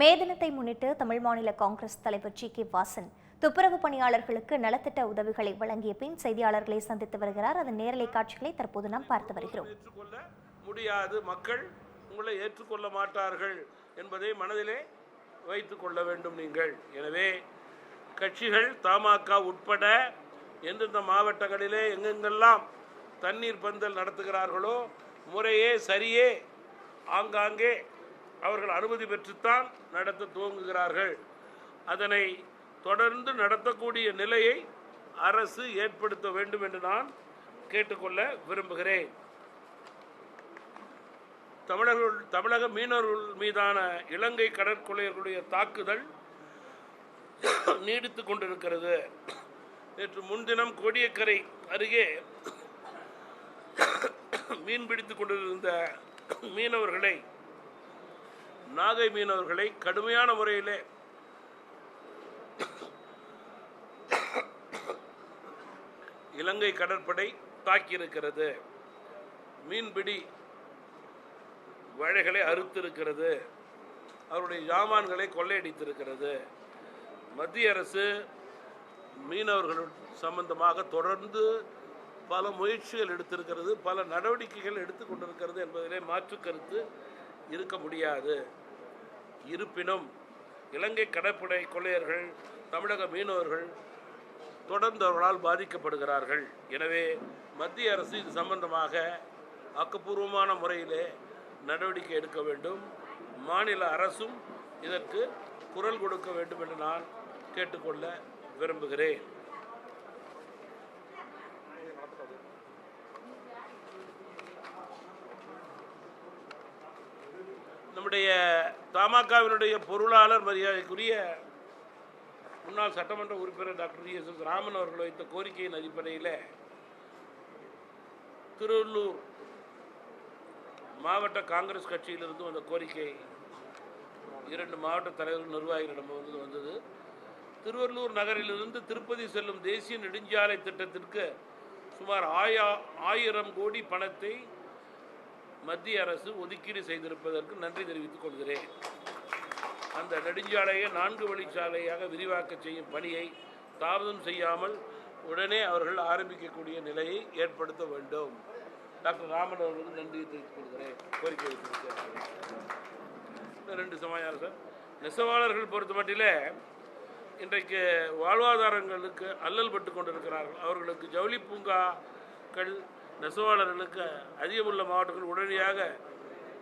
மே தினத்தை முன்னிட்டு தமிழ் மாநில காங்கிரஸ் தலைவர் ஜி கே வாசன் துப்புரவு பணியாளர்களுக்கு நலத்திட்ட உதவிகளை வழங்கிய பின் செய்தியாளர்களை சந்தித்து வருகிறார். அதன் நேரலை காட்சிகளை தற்போது நாம் பார்த்து வருகிறோம். முடியாது. மக்கள் உங்களை ஏற்றுக்கொள்ள மாட்டார்கள் என்பதை மனதிலே வைத்துக் கொள்ள வேண்டும் நீங்கள். எனவே கட்சிகள் தமாக உட்பட எந்தெந்த மாவட்டங்களிலே எங்கெங்கெல்லாம் தண்ணீர் பந்தல் நடத்துகிறார்களோ முறையே சரியே ஆங்காங்கே அவர்கள் அனுமதி பெற்றுத்தான் நடத்த துவங்குகிறார்கள். அதனை தொடர்ந்து நடத்தக்கூடிய நிலையை அரசு ஏற்படுத்த வேண்டும் என்று நான் கேட்டுக்கொள்ள விரும்புகிறேன். தமிழர்கள் தமிழக மீனவர்கள் மீதான இலங்கை கடற்கொள்ளையர்களுடைய தாக்குதல் நீடித்து கொண்டிருக்கிறது. நேற்று முன்தினம் கோடியக்கரை அருகே மீன் பிடித்துக் கொண்டிருந்த மீனவர்களை நாகை மீனவர்களை கடுமையான முறையிலே இலங்கை கடற்படை தாக்கியிருக்கிறது. மீன்பிடி வழைகளை அறுத்திருக்கிறது. அவருடைய ஜாமான்களை கொள்ளையடித்திருக்கிறது. மத்திய அரசு மீனவர்கள் சம்பந்தமாக தொடர்ந்து பல முயற்சிகள் எடுத்திருக்கிறது. பல நடவடிக்கைகள் எடுத்து கொண்டிருக்கிறது என்பதிலே மாற்று கருத்து இருக்க முடியாது. இருப்பினும் இலங்கை கடற்படை கொள்ளையர்கள் தமிழக மீனவர்கள் தொடர்ந்து அவர்களால் பாதிக்கப்படுகிறார்கள். எனவே மத்திய அரசு இது சம்பந்தமாக ஆக்கப்பூர்வமான முறையிலே நடவடிக்கை எடுக்க வேண்டும். மாநில அரசும் இதற்கு குரல் கொடுக்க வேண்டும் என்று நான் கேட்டுக்கொள்ள விரும்புகிறேன். நம்முடைய தமாகவினுடைய பொருளாளர் மரியாதைக்குரிய முன்னாள் சட்டமன்ற உறுப்பினர் டாக்டர் எஸ் எஸ் ராமன் அவர்கள் வைத்த கோரிக்கையின் அடிப்படையில் திருவள்ளூர் மாவட்ட காங்கிரஸ் கட்சியிலிருந்து வந்த கோரிக்கை இரண்டு மாவட்ட தலைவர்கள் நிர்வாகிகளிடம் வந்து வந்தது. திருவள்ளூர் நகரிலிருந்து திருப்பதி செல்லும் தேசிய நெடுஞ்சாலை திட்டத்திற்கு சுமார் ஆயா ஆயிரம் கோடி பணத்தை மத்திய அரசு ஒதுக்கீடு செய்திருப்பதற்கு நன்றி தெரிவித்துக் கொள்கிறேன். அந்த நெடுஞ்சாலையை நான்கு வழிச்சாலையாக விரிவாக்க செய்யும் பணியை தாமதம் செய்யாமல் உடனே அவர்கள் ஆரம்பிக்கக்கூடிய நிலையை ஏற்படுத்த வேண்டும். டாக்டர் ராமன் அவர்களுக்கு நன்றி தெரிவித்துக் கொள்கிறேன். கோரிக்கை வைத்திருக்கிறேன். ரெண்டு சமயம் சார். நெசவாளர்கள் பொறுத்த மட்டிலே இன்றைக்கு வாழ்வாதாரங்களுக்கு அல்லல் பட்டு கொண்டிருக்கிறார்கள். அவர்களுக்கு ஜவுளி பூங்காக்கள் நெசவாளர்களுக்கு அதிகமுள்ள மாவட்டங்கள் உடனடியாக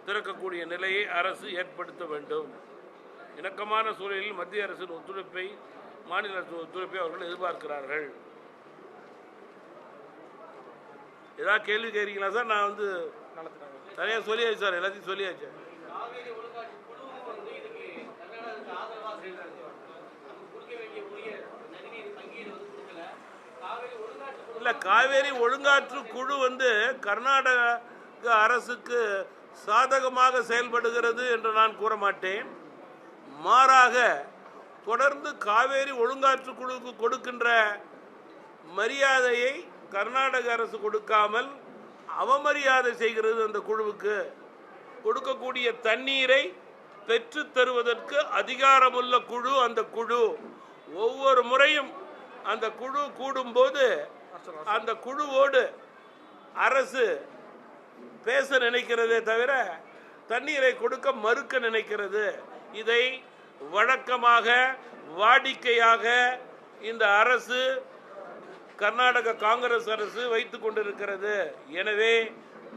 திறக்கக்கூடிய நிலையை அரசு ஏற்படுத்த வேண்டும். இணக்கமான சூழலில் மத்திய அரசின் ஒத்துழைப்பை மாநில அரசு ஒத்துழைப்பை அவர்கள் எதிர்பார்க்கிறார்கள். ஏதாவது கேள்வி கேட்குறீங்களா சார்? நான் வந்து தனியாக சொல்லியாச்சு சார் எல்லாத்தையும் சொல்லியாச்சு. இல்லை காவேரி ஒழுங்காற்று குழு வந்து கர்நாடக அரசுக்கு சாதகமாக செயல்படுகிறது என்று நான் கூற மாட்டேன். மாறாக தொடர்ந்து காவேரி ஒழுங்காற்று குழுவுக்கு கொடுக்கின்ற மரியாதையை கர்நாடக அரசு கொடுக்காமல் அவமரியாதை செய்கிறது அந்த குழுவுக்கு கொடுக்கக்கூடிய தண்ணீரை பெற்று தருவதற்கு அதிகாரமுள்ள குழு அந்த குழு. ஒவ்வொரு முறையும் அந்த குழு கூடும்போது அந்த குழுவோடு அரசு பேச நினைக்கிறதே தவிர தண்ணீரை கொடுக்க மறுக்க நினைக்கிறது. இதை வழக்கமாக வாடிக்கையாக இந்த அரசு கர்நாடக காங்கிரஸ் அரசு வைத்து கொண்டிருக்கிறது. எனவே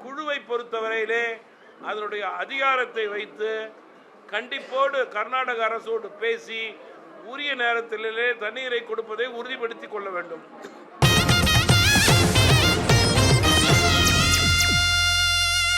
குழுவை பொறுத்தவரையிலே அதனுடைய அதிகாரத்தை வைத்து கண்டிப்போடு கர்நாடக அரசோடு பேசி உரிய நேரத்திலே தண்ணீரை கொடுப்பதை உறுதிப்படுத்திக் கொள்ள வேண்டும்.